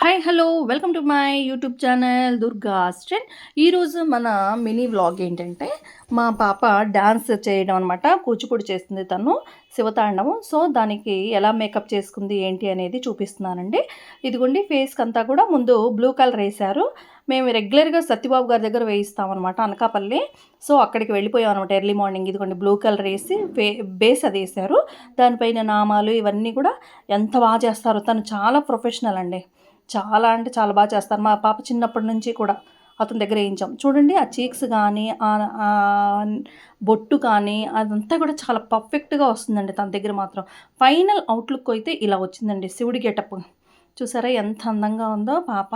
Hi hello welcome to my YouTube channel Durga ఆస్ట్రెన్ ఈరోజు మన mini vlog ఏంటంటే మా పాప డాన్స్ చేయడం అనమాట కూచిపూడి చేస్తుంది తను శివతాండవం. సో దానికి ఎలా మేకప్ చేసుకుంది ఏంటి అనేది చూపిస్తున్నానండి. ఇదిగోండి ఫేస్కి అంతా కూడా ముందు బ్లూ కలర్ వేశారు. మేము రెగ్యులర్గా సత్యబాబు గారి దగ్గర వేయిస్తాం అనమాట అనకాపల్లి. సో అక్కడికి వెళ్ళిపోయాం అనమాట ఎర్లీ మార్నింగ్ ఇదిగోండి బ్లూ కలర్ వేసి ఫే బేస్ అది వేశారు. దానిపైన నామాలు ఇవన్నీ కూడా ఎంత బాగా చేస్తారో తను చాలా ప్రొఫెషనల్ అండి. చాలా అంటే చాలా బాగా చేస్తారు. మా పాప చిన్నప్పటి నుంచి కూడా అతని దగ్గర వేయించాం చూడండి ఆ చీక్స్ కానీ ఆ బొట్టు కానీ అదంతా కూడా చాలా పర్ఫెక్ట్గా వస్తుందండి తన దగ్గర మాత్రం. ఫైనల్ అవుట్లుక్ అయితే ఇలా వచ్చిందండి శివుడి గెటప్. చూసారా ఎంత అందంగా ఉందో పాప.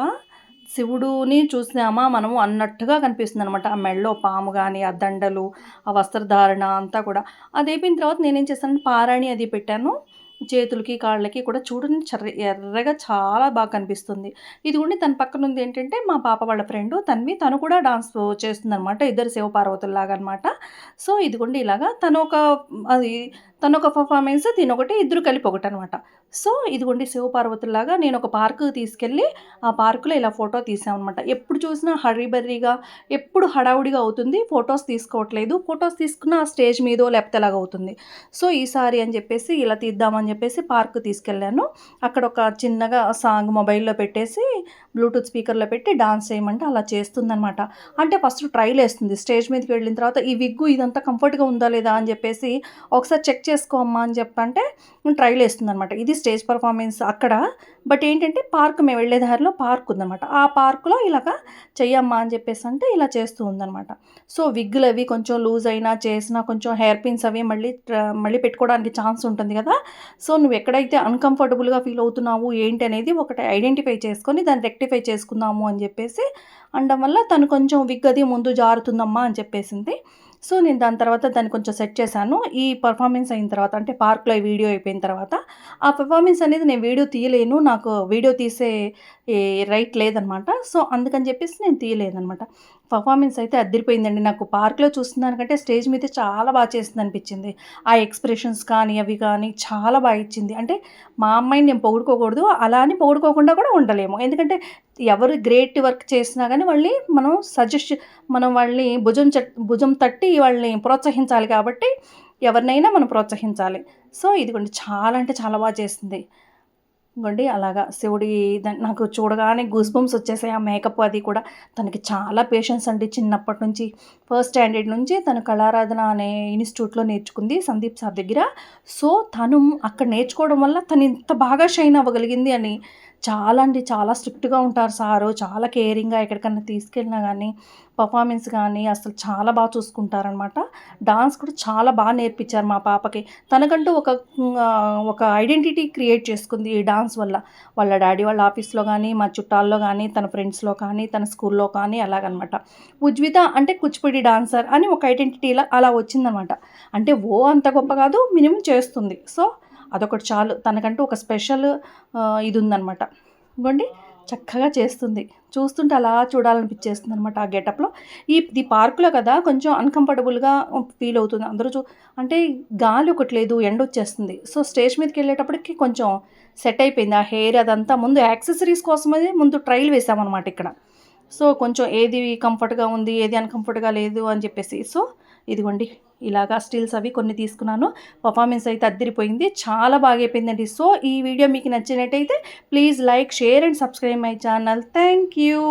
శివుడుని చూసినామా మనము అన్నట్టుగా కనిపిస్తుంది అనమాట ఆ మెళ్ళో పాము కానీ ఆ దండలు ఆ వస్త్రధారణ అంతా కూడా. అది అయిపోయిన తర్వాత నేనేం చేస్తానంటే పారాణి అది పెట్టాను. చేతులకి కాళ్ళకి కూడా చూడండి చర్ర ఎర్రగా చాలా బాగా కనిపిస్తుంది. ఇది ఉండి తన పక్కన ఉంది ఏంటంటే మా పాప వాళ్ళ ఫ్రెండ్ తన్వి. తను కూడా డాన్స్ చేస్తుంది అనమాట ఇద్దరు శివపార్వతుల్లాగా అనమాట సో ఇదిగోండి ఇలాగా తను ఒక అది తను ఒక పర్ఫార్మెన్స్ ఒకటి ఇద్దరు కలిపి ఒకటి అనమాట సో ఇదిగోండి శివపార్వతుల్లాగా నేను ఒక పార్కు తీసుకెళ్ళి ఆ పార్కులో ఇలా ఫోటో తీసామన్నమాట ఎప్పుడు చూసినా హరిబర్రీగా ఎప్పుడు హడావుడిగా అవుతుంది ఫొటోస్ తీసుకోవట్లేదు. ఫొటోస్ తీసుకున్న ఆ స్టేజ్ మీదో లేకపోతే ఎలాగ అవుతుంది. సో ఈసారి అని చెప్పేసి ఇలా తీద్దామని చెప్పేసి పార్క్ తీసుకెళ్ళాను. అక్కడ ఒక చిన్నగా సాంగ్ మొబైల్లో పెట్టేసి బ్లూటూత్ స్పీకర్లో పెట్టి డాన్స్ చేయమంటే అలా చేస్తుందనమాట. అంటే ఫస్ట్ ట్రైల్ వేస్తుంది. స్టేజ్ మీదకి వెళ్ళిన తర్వాత ఈ విగ్గు ఇదంతా కంఫర్ట్గా ఉందా లేదా? అని చెప్పేసి ఒకసారి చెక్ చేసుకోమ్మా అని చెప్పంటే ట్రైల్ వేస్తుంది అనమాట ఇది స్టేజ్ పర్ఫార్మెన్స్ అక్కడ. బట్ ఏంటంటే పార్క్ మేము వెళ్ళే దారిలో పార్క్ ఉందన్నమాట. ఆ పార్క్లో ఇలాగ చెయ్యమ్మా అని చెప్పేసి అంటే ఇలా చేస్తూ ఉందన్నమాట. సో విగ్గులు అవి కొంచెం లూజ్ అయినా చేసినా కొంచెం హెయిర్ పిన్స్ అవి మళ్ళీ మళ్ళీ పెట్టుకోవడానికి ఛాన్స్ ఉంటుంది కదా. సో నువ్వు ఎక్కడైతే అన్కంఫర్టబుల్గా ఫీల్ అవుతున్నావు ఏంటి అనేది ఒకటి ఐడెంటిఫై చేసుకొని దాన్ని రెక్టిఫై చేసుకుందాము అని చెప్పేసి అనడం వల్ల తను కొంచెం విగ్ అది ముందు జారుతుందమ్మా అని చెప్పేసింది. సో నేను దాని తర్వాత దాన్ని కొంచెం సెట్ చేశాను. ఈ పర్ఫార్మెన్స్ అయిన తర్వాత అంటే పార్క్లో వీడియో అయిపోయిన తర్వాత ఆ పర్ఫార్మెన్స్ అనేది నేను వీడియో తీయలేను. నాకు వీడియో తీసే రైట్ లేదనమాట. సో అందుకని చెప్పేసి నేను తీయలేదనమాట. పర్ఫార్మెన్స్ అయితే అద్దరిపోయిందండి నాకు పార్క్లో చూస్తున్నానికంటే స్టేజ్ మీద చాలా బాగా చేసింది అనిపించింది ఆ ఎక్స్ప్రెషన్స్ కానీ అవి కానీ చాలా బాగా ఇచ్చింది. అంటే మా అమ్మాయిని నేను పొగుడుకోకూడదు. అలా అని పొగుడుకోకుండా కూడా ఉండలేము. ఎందుకంటే ఎవరు గ్రేట్ వర్క్ చేసినా కానీ వాళ్ళని మనం సజెస్ట్ మనం వాళ్ళని భుజం భుజం తట్టి వాళ్ళని ప్రోత్సహించాలి కాబట్టి ఎవరినైనా మనం ప్రోత్సహించాలి. సో ఇదిగోండి చాలా అంటే చాలా బాగా చేసింది. ఇదిగోండి అలాగా శివుడి నాకు చూడగానే గూస్ బంప్స్ వచ్చేసాయి ఆ మేకప్ అది కూడా. తనకి చాలా పేషెన్స్ అండి. చిన్నప్పటి నుంచి ఫస్ట్ స్టాండర్డ్ నుంచి తను కళారాధన అనే ఇన్స్టిట్యూట్లో నేర్చుకుంది సందీప్ సార్ దగ్గర. సో తను అక్కడ నేర్చుకోవడం వల్ల తను ఇంత బాగా షైన్ అవ్వగలిగింది అని చాలా అండి. చాలా స్ట్రిక్ట్గా ఉంటారు సారు. చాలా కేరింగ్గా ఎక్కడికన్నా తీసుకెళ్ళినా కానీ పర్ఫార్మెన్స్ కానీ అసలు చాలా బాగా చూసుకుంటారనమాట. డాన్స్ కూడా చాలా బాగా నేర్పించారు మా పాపకి. తనకంటూ ఒక ఒక ఐడెంటిటీ క్రియేట్ చేసుకుంది ఈ డాన్స్ వల్ల. వాళ్ళ డాడీ వాళ్ళ ఆఫీస్లో కానీ మా చుట్టాల్లో కానీ తన ఫ్రెండ్స్లో కానీ తన స్కూల్లో కానీ అలాగనమాట. ఉజ్విత అంటే కూచిపూడి డాన్సర్ అని ఒక ఐడెంటిటీ అలా వచ్చిందనమాట. అంటే ఓ అంత గొప్ప కాదు మినిమం చేస్తుంది. సో అదొకటి చాలు. తనకంటూ ఒక స్పెషల్ ఇది ఉందనమాట ఇవ్వండి. చక్కగా చేస్తుంది. చూస్తుంటే అలా చూడాలనిపించేస్తుంది అనమాట ఆ గెటప్లో. ఈ ఈ పార్కులో కదా కొంచెం అన్కంఫర్టబుల్గా ఫీల్ అవుతుంది. అందరూ చూ అంటే గాలి ఒకటి లేదు ఎండ వచ్చేస్తుంది. సో స్టేజ్ మీదకి వెళ్ళేటప్పటికి కొంచెం సెట్ అయిపోయింది. ఆ హెయిర్ అదంతా ముందు యాక్సెసరీస్ కోసమే ముందు ట్రైల్ వేసామన్నమాట ఇక్కడ. సో కొంచెం ఏది కంఫర్ట్గా ఉంది ఏది అన్కంఫర్ట్గా లేదు అని చెప్పేసి. సో ఇదిగోండి. ఇలాగా స్టిల్స్ అవి కొన్ని తీసుకున్నాను. పర్ఫార్మెన్స్ అయితే అద్దరిపోయింది. చాలా బాగా అయిపోయిందండి. సో ఈ వీడియో మీకు నచ్చినట్టయితే please like share and subscribe my channel. Thank you.